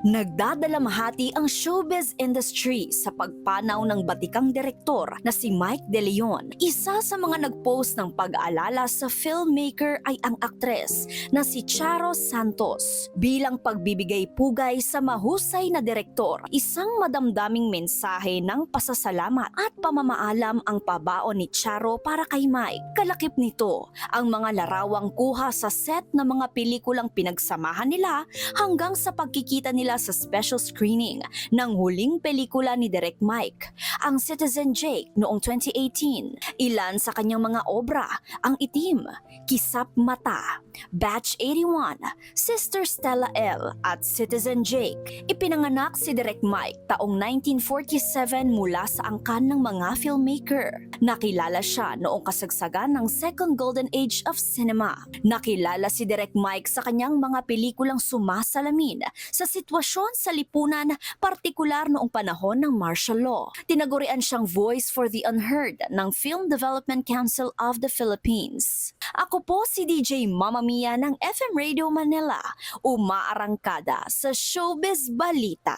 Nagdadalamhati ang showbiz industry sa pagpanaw ng batikang direktor na si Mike De Leon. Isa sa mga nagpost ng pag-aalala sa filmmaker ay ang aktres na si Charo Santos. Bilang pagbibigay pugay sa mahusay na direktor, isang madamdaming mensahe ng pasasalamat at pamamaalam ang pabaon ni Charo para kay Mike. Kalakip nito ang mga larawang kuha sa set ng mga pelikulang pinagsamahan nila hanggang sa pagkikita nila sa special screening ng huling pelikula ni Direk Mike, ang Citizen Jake noong 2018. Ilan sa kanyang mga obra, Ang Itim, Kisap Mata, Batch 81, Sister Stella L at Citizen Jake. Ipinanganak si Direk Mike taong 1947 mula sa angkan ng mga filmmaker. Nakilala siya noong kasagsagan ng Second Golden Age of Cinema. Nakilala si Direk Mike sa kanyang mga pelikulang sumasalamin sa sitwasyon sa lipunan, partikular noong panahon ng martial law. Tinagurian siyang voice for the unheard ng Film Development Council of the Philippines. Ako po si DJ Mama Mia ng FM Radio Manila, umaarangkada sa Showbiz Balita.